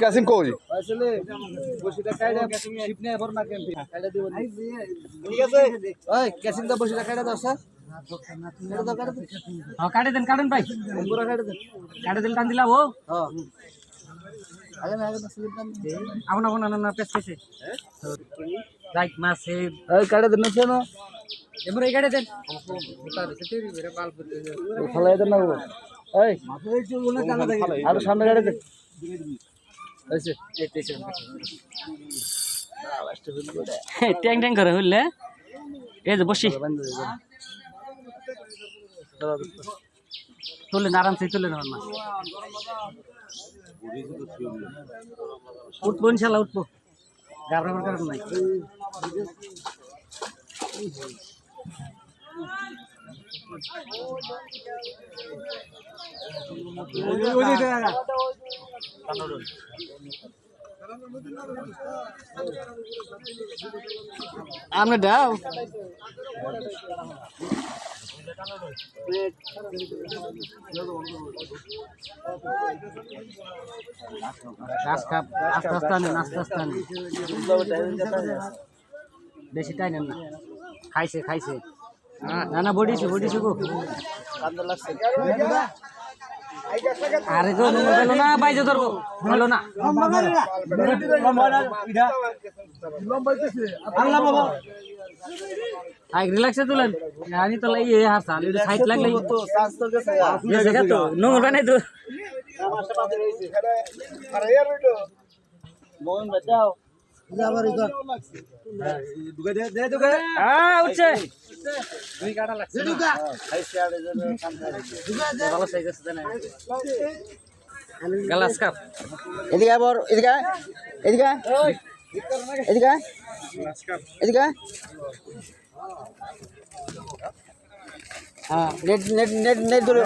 কাসিম কই? বসিটা দাও স্যার। দাও হ্যাঁ কাটে দেন কাটেন ভাই। কাটে দিন। টান দিলা ও। হ্যাঁ। না না না মাছ দেন না। এমরে কাটে দেন ফলাই দেন। না ওই আর সামনে কাইডা দে আইছে ট্যাং ট্যাং করে হইলে এই যে বসি। তুললেন আরামসে তুললেন আমার মাছ উঠবো ইনশাল্লাহ উঠবো। ঘাবড়াবার কারণ নাই। আমরা দাও। আস্তে আস্তে আস্তে আস্তে বেশি টাই নেন না। খাইছে খাইছে। না না বডিছে বডিছে গো কান্দা লাগছে আরে গো নোংর না বাইজে ধরবো। গেল না। আই রিল্যাক্সে তুলেন। আমি তো লাই তো চান্স তো তো। তো আবার হ্যাঁ উঠছে। খাইছে আর এজন্য কাম করে ভালো সাইজ আছে জানা গ্লাস কাপ। এদিকে আবার এদিকে এদিকে আয়, এদিকে আয়, এদিকে হ্যাঁ নেট নেট নেট নেট ধরো।